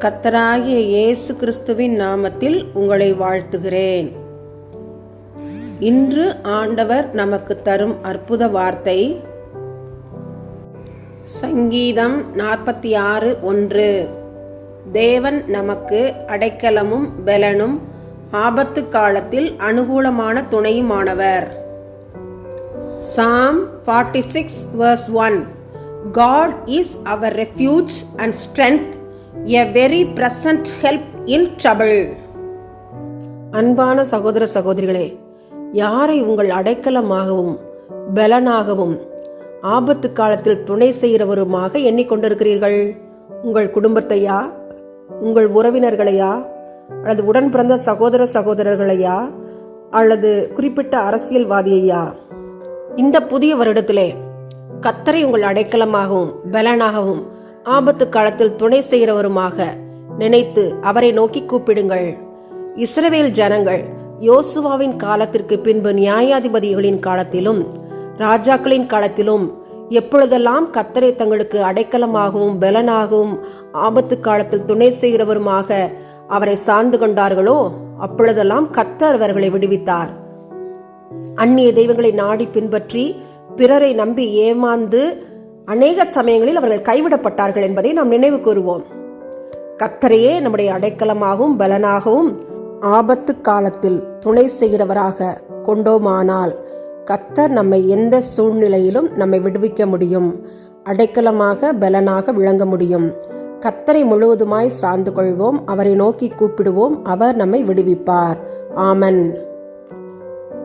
கத்தராகிய இயேசு கிறிஸ்துவின் நாமத்தில் உங்களை வாழ்த்துகிறேன். இன்று ஆண்டவர் நமக்கு தரும் அற்புத வார்த்தை சங்கீதம் நாற்பத்தி ஆறு ஒன்று. தேவன் நமக்கு அடைக்கலமும் பெலனும் ஆபத்து காலத்தில் அனுகூலமான துணையுமானவர். Psalm forty six verse one God is our refuge and strength a very present help in trouble அன்பான சகோதர சகோதரிகளே யாரை உங்கள் அடைக்கலமாகவும் பலனாகவும் ஆபத்து காலத்தில் துணை செய்கிறவருமாக எண்ணிக்கொண்டிருக்கிறீர்கள்? உங்கள் குடும்பத்தையா? உங்கள் உறவினர்களையா? அல்லது உடன் பிறந்த சகோதர சகோதரர்களையா? அல்லது குறிப்பிட்ட அரசியல்வாதியையா? இந்த புதிய வருடத்திலே கத்தரை உங்கள் அடைக்கலமாகவும் பலனாகவும் ஆபத்து காலத்தில் துணை செய்கிறவருமாக நினைத்து அவரை நோக்கி கூப்பிடுங்கள். இஸ்ரவேல் ஜனங்கள் யோசுவாவின் காலத்திற்கு பின்பு நியாயாதிபதிகளின் காலத்திலும் ராஜாக்களின் காலத்திலும் எப்பொழுதெல்லாம் கத்தரை தங்களுக்கு அடைக்கலமாகவும் பலனாகவும் ஆபத்து காலத்தில் துணை செய்கிறவருமாக அவரை சார்ந்து கொண்டார்களோ அப்பொழுதெல்லாம் கத்தர் அவர்களை விடுவித்தார். அந்நிய தெய்வங்களை நாடி பின்பற்றி பிறரை நம்பி ஏமாந்து அநேக சமயங்களில் அவர்கள் கைவிடப்பட்டார்கள் என்பதை நாம் நினைவு கூறுவோம். கத்தரையே நம்முடைய அடைக்கலமாகவும் பலனாகவும் ஆபத்து காலத்தில் துணை செய்கிறவராக கொண்டோமானால் கத்தர் நம்மை எந்த சூழ்நிலையிலும் நம்மை விடுவிக்க முடியும். அடைக்கலமாக பலனாக விளங்க முடியும். கத்தரை முழுவதுமாய் சார்ந்து கொள்வோம். அவரை நோக்கி கூப்பிடுவோம். அவர் நம்மை விடுவிப்பார். ஆமன்.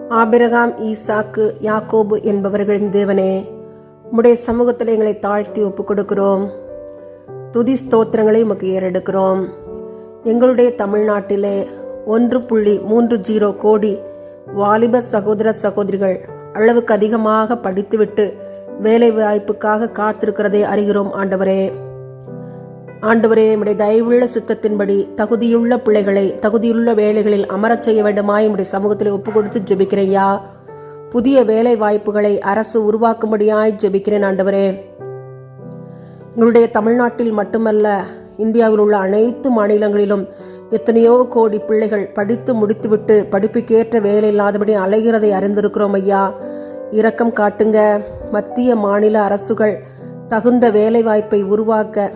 ஆபிரகாம் ஈசாக்கு யாக்கோபு என்பவர்களின் தேவனே உம்முடைய சமூகத்தில் எங்களை தாழ்த்தி ஒப்புக் கொடுக்கிறோம் துதி ஸ்தோத்திரங்களை உமக்கு ஏறெடுக்கிறோம். எங்களுடைய தமிழ்நாட்டிலே ஒன்று புள்ளி மூன்று ஜீரோ கோடி வாலிப சகோதர சகோதரிகள் அளவுக்கு அதிகமாக படித்துவிட்டு வேலை வாய்ப்புக்காக காத்திருக்கிறதை அறிகிறோம் ஆண்டவரே. ஆண்டவரே உடைய தயவுள்ள சித்தத்தின்படி தகுதியுள்ள பிள்ளைகளை தகுதியுள்ள வேலைகளில் அமரச் செய்ய வேண்டுமாய் உடைய சமூகத்தில் ஒப்பு கொடுத்து ஜெபிக்கிறையா புதிய வேலை வாய்ப்புகளை அரசு உருவாக்கும்படியாய் ஜெபிக்கிறேன் ஆண்டவரே. எங்களுடைய தமிழ்நாட்டில் மட்டுமல்ல இந்தியாவில் உள்ள அனைத்து மாநிலங்களிலும் எத்தனையோ கோடி பிள்ளைகள் படித்து முடித்துவிட்டு படிப்புக்கேற்ற வேலை இல்லாதபடி அலைகிறதை அறிந்திருக்கிறோம் ஐயா. இரக்கம் காட்டுங்க. மத்திய மாநில அரசுகள் தகுந்த வேலை வாய்ப்பை உருவாக்க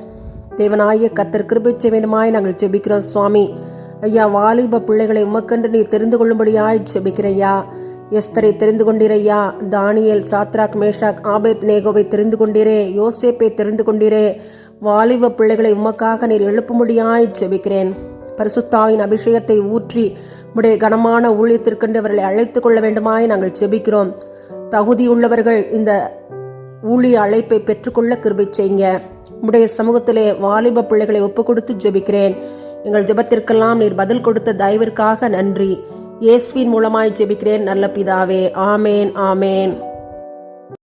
தேவனாய கத்தர் கிருபை செய்வேனுமாய் நாங்கள் ஜெபிக்கிறோம் சுவாமி. ஐயா வாலிப பிள்ளைகளை உமக்கென்று நீ தெரிந்து கொள்ளும்படியாய் ஜெபிக்கிறையா எஸ்தரை தெரிந்து கொண்டிரையா தானியல் சாத்ராக் மேஷாக் ஆபேத் நேகோவை தெரிந்து கொண்டீரே யோசேப்பை தெரிந்து கொண்டீரே. வாலிப பிள்ளைகளை உமக்காக நீர் எழுப்பும்படியாய் ஜெபிக்கிறேன். பரிசுத்தாவின் அபிஷேகத்தை ஊற்றி உடைய கனமான ஊழியத்திற்கென்று அவர்களை அழைத்துக் கொள்ள வேண்டுமாய் நாங்கள் ஜெபிக்கிறோம். தகுதியுள்ளவர்கள் இந்த ஊழிய அழைப்பை பெற்றுக்கொள்ள கிருபை செய்யுங்க. உடைய சமூகத்திலே வாலிப பிள்ளைகளை ஒப்பு கொடுத்து ஜெபிக்கிறேன். எங்கள் ஜெபத்திற்கெல்லாம் நீர் பதில் கொடுத்த தயவிற்காக நன்றி. இயேசுவின் மூலமாய் ஜெபிக்கிறேன். நல்ல பிதாவே ஆமேன் ஆமேன்.